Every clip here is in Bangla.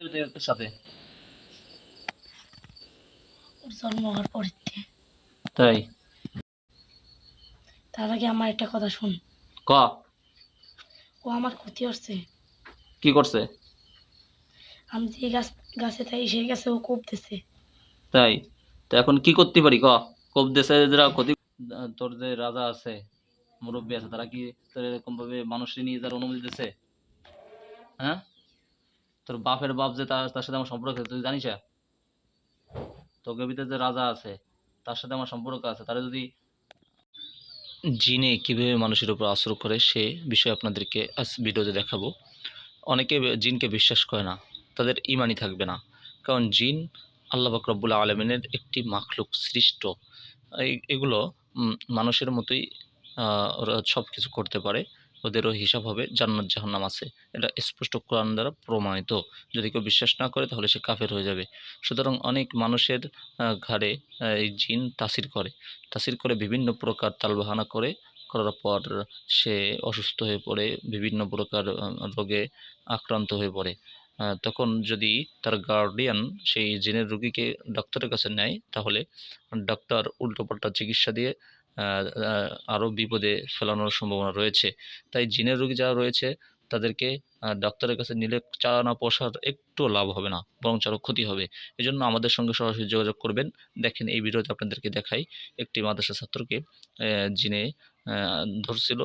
তোর সাথে। জন্ম হওয়ার পরিতে তাই? তার আগে আমার একটা কথা শুন। ক? ও আমার ক্ষতি হচ্ছে কি করছে? আমি যে গাছ গাছে তাই সেই গাছে ও কোপতেছে। তাই? তো এখন কি করতে পারি? ক? কোপ দেশে যারা ক্ষতি তোর যে রাজা আছে মুরব্বী আছে তারা কি তোর এরকম ভাবে মানুষের নিয়ে যার অনুমতি দিছে হ্যাঁ? তোর বাপের বাপ যে তার তার সাথে আমার সম্পর্ক আছে, তুই জানিস? তোকে ভিতরে যে রাজা আছে, তার সাথে আমার সম্পর্ক আছে, তারা যদি জিনে কীভাবে মানুষের উপর আসর করে, সে বিষয়ে আপনাদেরকে আজ ভিডিওতে দেখাবো। অনেকে জিনকে বিশ্বাস করে না, তাদের ইমানই থাকবে না। কারণ জিন আল্লাহ বাকরবুল আলমিনের একটি মাখলুক সৃষ্ট। এগুলো মানুষের মতোই ওরা সব কিছু করতে পারে। ওদেরও হিসাব হবে, জান্নাত জাহান্নাম আছে। এটা স্পষ্ট কোরআন দ্বারা প্রমাণিত। যদি কেউ বিশ্বাস না করে, তাহলে সে কাফের হয়ে যাবে। সুতরাং অনেক মানুষের ঘাড়ে এই জিন তাসির করে। তাসির করে বিভিন্ন প্রকার তালবাহানা করে। করার পর সে অসুস্থ হয়ে পড়ে, বিভিন্ন প্রকার রোগে আক্রান্ত হয়ে পড়ে। তখন যদি তার গার্ডিয়ান সেই জিনের রুগীকে ডাক্তারের কাছে নেয়, তাহলে ডক্টর উল্টোপাল্টা চিকিৎসা দিয়ে আরও বিপদে ফেলানোর সম্ভাবনা রয়েছে। তাই জিনের রোগী যারা রয়েছে, তাদেরকে ডাক্তারের কাছে নিলে চালানা পোষার একটু লাভ হবে না, বরং আরও ক্ষতি হবে। এই জন্য আমাদের সঙ্গে সরাসরি যোগাযোগ করবেন। দেখেন এই ভিডিওতে আপনাদেরকে দেখাই একটি মাদ্রাসা ছাত্রকে জিনে ধরছিল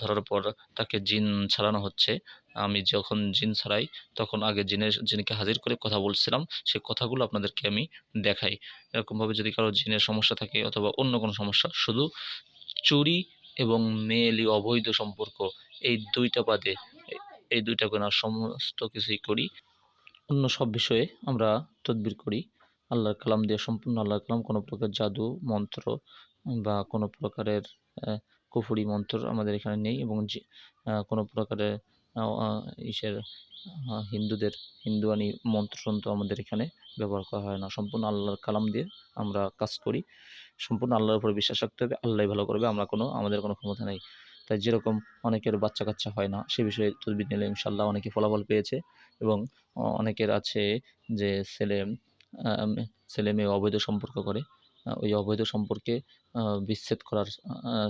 ধরার পর তাকে জিন ছাড়ানো হচ্ছে। আমি যখন জিন ছাড়াই, তখন আগে জিনের জিনকে হাজির করে কথা বলছিলাম, সে কথাগুলো আপনাদেরকে আমি দেখাই। এরকমভাবে যদি কারও জিনের সমস্যা থাকে অথবা অন্য কোনো সমস্যা, শুধু চুরি এবং মেয়েলি অবৈধ সম্পর্ক, এই দুইটা বাদে, এই দুইটা গোনা সমস্ত কিছুই করি। অন্য সব বিষয়ে আমরা তদবির করি। আল্লাহর কালাম দিয়ে সম্পূর্ণ আল্লাহর কালাম, কোনো প্রকার জাদু মন্ত্র বা কোনো প্রকারের কুফুরি মন্ত্র আমাদের এখানে নেই এবং কোনো প্রকারের ইসের হিন্দুদের, হিন্দুয়ানি মন্ত্রতন্ত্র আমাদের এখানে ব্যবহার করা হয় না। সম্পূর্ণ আল্লাহর কালাম দিয়ে আমরা কাজ করি। সম্পূর্ণ আল্লাহর উপর বিশ্বাস রাখতে হবে আল্লাহ ভালো করবে, আমরা কোনো, আমাদের কোনো ক্ষমতা নেই। তাই যেরকম অনেকের বাচ্চা কাচ্চা হয় না, সে বিষয়ে তদবির নিলে ইনশাল্লাহ অনেকে ফলাফল পেয়েছে এবং অনেকের আছে যে ছেলে ছেলে মেয়ে অবৈধ সম্পর্ক করে। ওই অবৈধ সম্পর্কে বিচ্ছেদ করার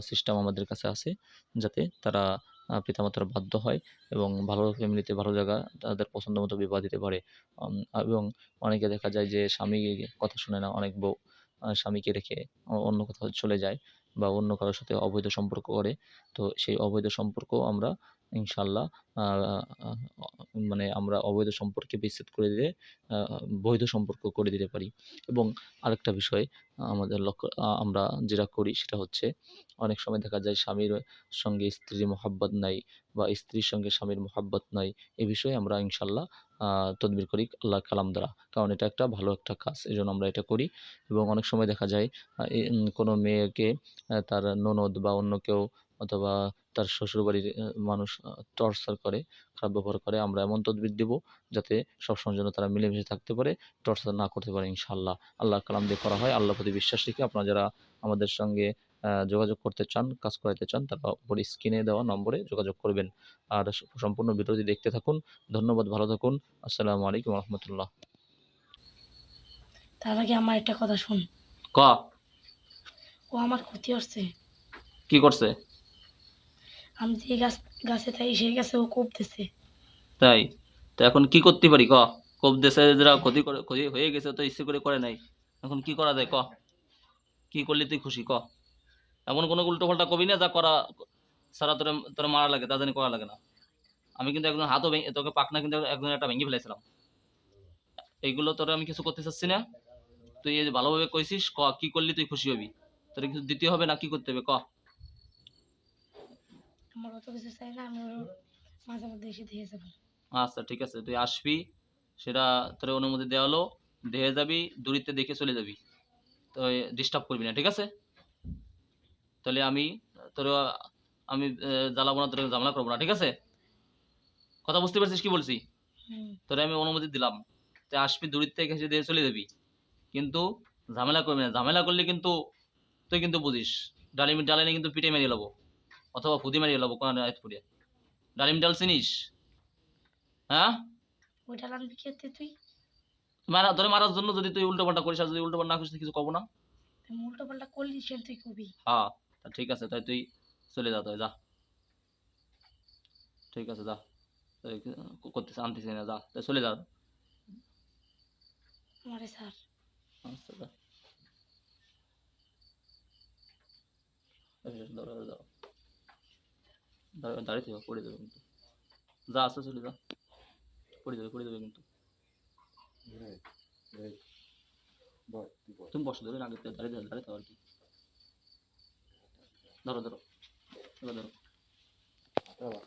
সিস্টেম আমাদের কাছে আছে, যাতে তারা পিতামাতার বাধ্য হয় এবং ভালো ফ্যামিলিতে ভালো জায়গা তাদের পছন্দ মতো বিবাহ দিতে পারে। এবং অনেকে দেখা যায় যে স্বামী কথা শুনে না, অনেক বউ স্বামীকে রেখে অন্য কোথাও চলে যায় বা অন্য কারোর সাথে অবৈধ সম্পর্ক করে। তো সেই অবৈধ সম্পর্ক আমরা ইনশাল্লাহ মানে আমরা অবৈধ সম্পর্কে বিচ্ছেদ করে দিলে বৈধ সম্পর্ক করে দিতে পারি। এবং আরেকটা বিষয়, আমাদের লক্ষ্য আমরা যেটা করি সেটা হচ্ছে, অনেক সময় দেখা যায় স্বামীর সঙ্গে স্ত্রীর মোহাব্বত নাই বা স্ত্রীর সঙ্গে স্বামীর মোহাব্বত নাই, এ বিষয়ে আমরা ইনশাল্লাহ তদবির করি আল্লাহ কালাম দ্বারা। কারণ এটা একটা ভালো একটা কাজ এই জন্য আমরা এটা করি। এবং অনেক সময় দেখা যায় কোনো মেয়েকে তার ননদ বা অন্য কেউ অথবা তার শ্বশুরবাড়ির মানুষ টর্চার করে খারাপ ব্যবহার করে আমরা এমন তদবির দেব যাতে সবসময় জন্য তারা মিলেমিশে থাকতে পারে টর্চার না করতে পারে ইনশাল্লাহ আল্লাহ কালাম দিয়ে করা হয় আল্লাহ প্রতি বিশ্বাস রেখে আপনারা যারা আমাদের সঙ্গে যোগাযোগ করতে চান কাজ করাতে চান তারা উপর স্ক্রিনে দেওয়া নম্বরে যোগাযোগ করবেন। আর সম্পূর্ণ ভিডিওটি দেখতে থাকুন। ধন্যবাদ ভালো থাকুন। আসসালামু আলাইকুম রহমতুল্লাহ। তার আগে আমার একটা কথা শুন। ক? ও আমার ক্ষতি হচ্ছে কি করছে? আমি যে গাছ, গাছে তাই সেই গাছে ও কোপতেছে। তাই? তো এখন কি করতে পারি ক? কোপ দেশে যারা ক্ষতি করে, ক্ষতি হয়ে গেছে, তো ইচ্ছে করে করে নাই। এখন কি করা যায় ক? কি করলে তুই খুশি ক? এমন কোনো উল্টো পাল্টা কবি না যা করা, সারা তোর তোর মারা লাগে, তা জানি করা লাগে না। আমি কিন্তু একজন হাতও ভেঙে, তোকে পাকনা কিন্তু একজন একটা ভেঙে ফেলেছিলাম। এইগুলো তোর আমি কিছু করতে চাচ্ছি না। তুই ভালোভাবে কইছিস, ক, কি করলি তুই খুশি হবি? তোর কিছু দিতে হবে না, কি করতে হবে? ক? আমার অত কিছু চাই না আমি মাঝে মধ্যে এসে দিয়ে যাব। আচ্ছা ঠিক আছে তুই আসবি সেটা তোর অনুমতি দেওয়া হলো দেখে যাবি দূরিতে দেখে চলে যাবি। তো ডিস্টার্ব করবি না ঠিক আছে? তাহলে আমি তোর আমি জ্বালাবো না তোর ঝামেলা করব না ঠিক আছে? কথা বুঝতে পারছিস কি বলছি? তোরে আমি অনুমতি দিলাম তুই আসবি দূরিত থেকে এসে দিয়ে চলে যাবি। কিন্তু ঝামেলা করবি না ঝামেলা করলে কিন্তু তুই কিন্তু বুঝিস ডালিম ডালিনে কিন্তু পিঠে মেরিয়ে লবো। অথবা ফুদি মেরিয়ে লবো কোন রাত ফুড়িয়ে ডালিম ডাল চিনিস? হ্যাঁ? ও ওইটা রানবি কি তুই? মারা ধরে মারার জন্য যদি তুই উল্টো পাল্টা করিস আর যদি উল্টো পাল্টা না করিস কিছু কব না? উল্টো পাল্টা করলি সে তুই কবি। হ্যাঁ ঠিক আছে তাই তুই চলে যা তুই যা। ঠিক আছে যা। তুই ক- করতেছে আনতেছি না যা তাই চলে যা। আমারে স্যার আচ্ছা যা। দাঁড়া দাঁড়া। দাঁড়িয়ে থাকো পড়ে দেবে কিন্তু। যা আসতে চলে যা। পড়ে দেবে পড়ে দেবে কিন্তু। তুমি বসে ধরে আগে দাঁড়িয়ে দাঁড়িয়ে থাকো আর কি। ধরো ধরো। ধরো। ধরো